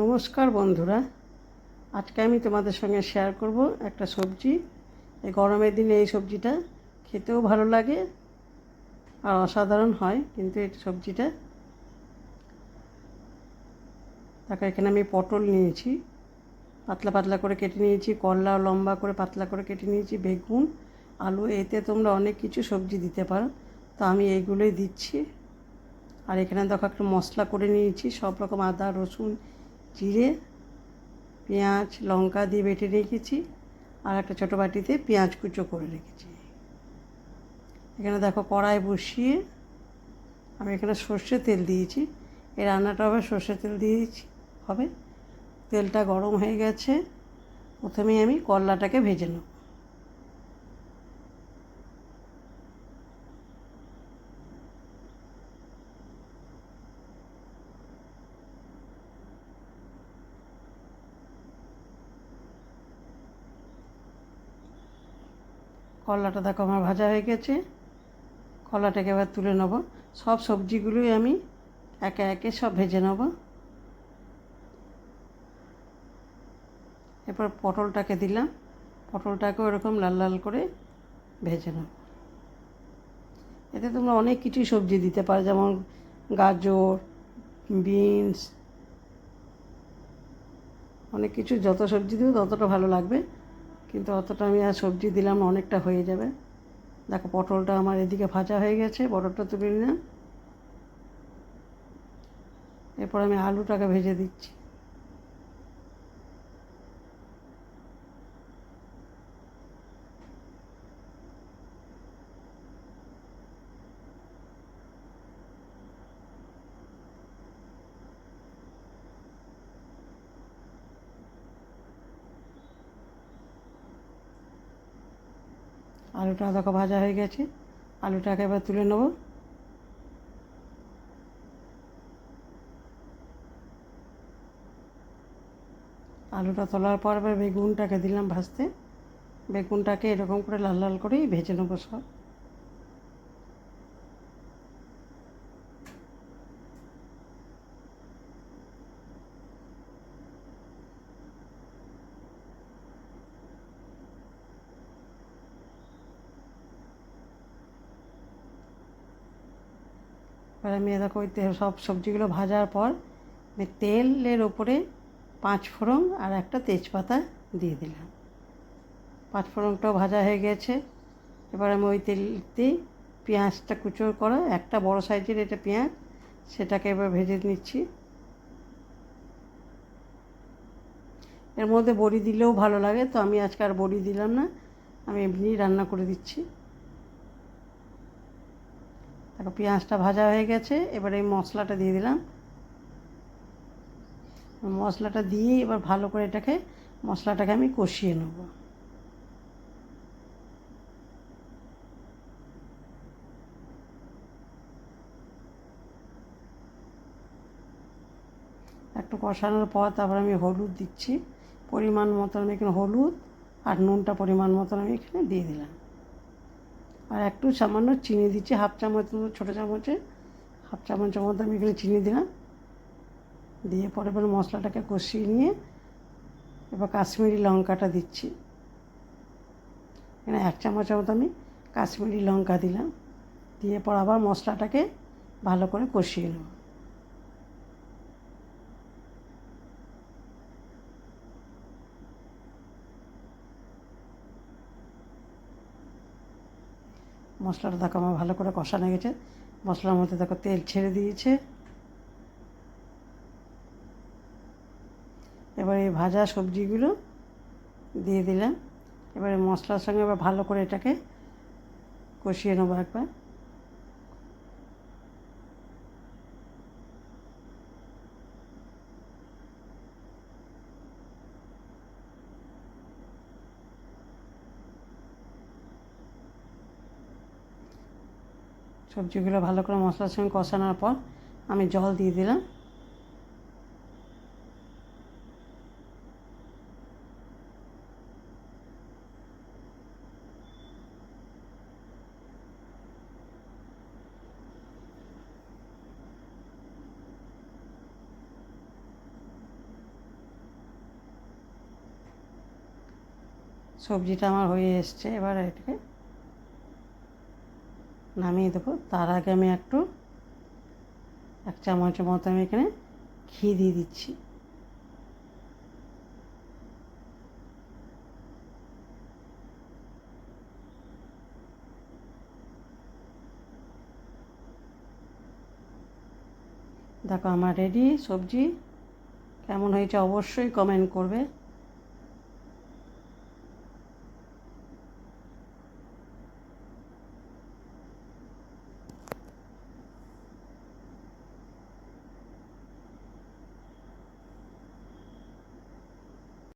নমস্কার বন্ধুরা। আজকে আমি তোমাদের সঙ্গে শেয়ার করব একটা সবজি। এই গরমের দিনে এই সবজিটা খেতেও ভালো লাগে আর অসাধারণ হয় কিন্তু এই সবজিটা। তাকে এখানে আমি পটল নিয়েছি, পাতলা পাতলা করে কেটে নিয়েছি, করলা লম্বা করে পাতলা করে কেটে নিয়েছি, বেগুন, আলু, এতে তোমরা অনেক কিছু সবজি দিতে পারো। তো আমি এইগুলোই দিচ্ছি। আর এখানে দেখো একটা মশলা করে নিয়েছি, সব রকম আদা, রসুন, জিরে, পেঁয়াজ, লঙ্কা দিয়ে বেটে রেখেছি আর একটা ছোটো বাটিতে পেঁয়াজ কুচো করে রেখেছি। এখানে দেখো কড়াই বসিয়ে আমি এখানে সর্ষে তেল দিয়েছি। এই রান্নাটা হবে সর্ষে তেল দিয়েছি হবে। তেলটা গরম হয়ে গেছে। প্রথমেই আমি করলাটাকে ভেজে নেব। করলাটা দেখো আমার ভাজা হয়ে গেছে। কলাটাকে এবার তুলে নেব। সব সবজিগুলোই আমি একে একে সব ভেজে নেব। এরপর পটলটাকে দিলাম। পটলটাকে ওরকম লাল লাল করে ভেজে নেব। এতে তোমরা অনেক কিছুই সবজি দিতে পারো, যেমন গাজর, বিনস, অনেক কিছু যত সবজি দেবো ততটা ভালো লাগবে। কিন্তু অতটা আমি আর সবজি দিলাম অনেকটা হয়ে যাবে। দেখো, পটলটা আমার এদিকে ভাজা হয়ে গেছে পটলটা তুলে নিলাম। এরপর আমি আলুটাকে ভেজে দিচ্ছি। আলুটা দেখো ভাজা হয়ে গেছে। আলুটাকে এবার তুলে নেব। আলুটা তোলার পর এবার বেগুনটাকে দিলাম ভাজতে। বেগুনটাকে এরকম করে লাল লাল করেই ভেজে নেব সব। এবার আমি দেখো ওই সব সবজিগুলো ভাজার পর আমি তেলের ওপরে পাঁচ ফোড়ন আর একটা তেজপাতা দিয়ে দিলাম। পাঁচ ফোড়নটাও ভাজা হয়ে গেছে। এবার আমি ওই তেলতেই পেঁয়াজটা কুচো করা, একটা বড় সাইজের এটা পেঁয়াজ, সেটাকে এবার ভেজে নিচ্ছি। এর মধ্যে বড়ি দিলেও ভালো লাগে, তো আমি আজকে আর বড়ি দিলাম না, আমি এমনি রান্না করে দিচ্ছি। দেখো পেঁয়াজটা ভাজা হয়ে গেছে, এবার এই মশলাটা দিয়ে দিলাম। মশলাটা দিয়ে এবার ভালো করে এটাকে, মশলাটাকে আমি কষিয়ে নেব। একটু কষানোর পর তারপর আমি হলুদ দিচ্ছি। পরিমাণ মতন আমি এখানে হলুদ আর নুনটা পরিমাণ মতন আমি এখানে দিয়ে দিলাম। আর একটু সামান্য চিনি দিচ্ছি, হাফ চামচ মতো ছোটো চামচে। হাফ চামচের মধ্যে আমি এখানে চিনি দিলাম। দিয়ে পরে পরে মশলাটাকে কষিয়ে নিয়ে এবার কাশ্মীরি লঙ্কাটা দিচ্ছি। এখানে এক চামচের মতো আমি কাশ্মীরি লঙ্কা দিলাম। দিয়ে পর আবার মশলাটাকে ভালো করে কষিয়ে নেব। মশলাটা দেখো আমার ভালো করে কষানো গেছে। মশলার মধ্যে দেখো তেল ছেড়ে দিয়েছে। এবার এই ভাজা সবজিগুলো দিয়ে দিলাম। এবারে মশলার সঙ্গে এবার ভালো করে এটাকে কষিয়ে নেব একবার। সবজিগুলো ভালো করে মশলার সঙ্গে কষানোর পর আমি জল দিয়ে দিলাম। সবজিটা আমার হয়ে এসছে, এবার এটাকে নামিয়ে দেবো। তার আগে আমি একটু এক চামচের মতো আমি এখানে ঘি দিয়ে দিচ্ছি। দেখো আমার রেডি, সবজি কেমন হয়েছে অবশ্যই কমেন্ট করবে।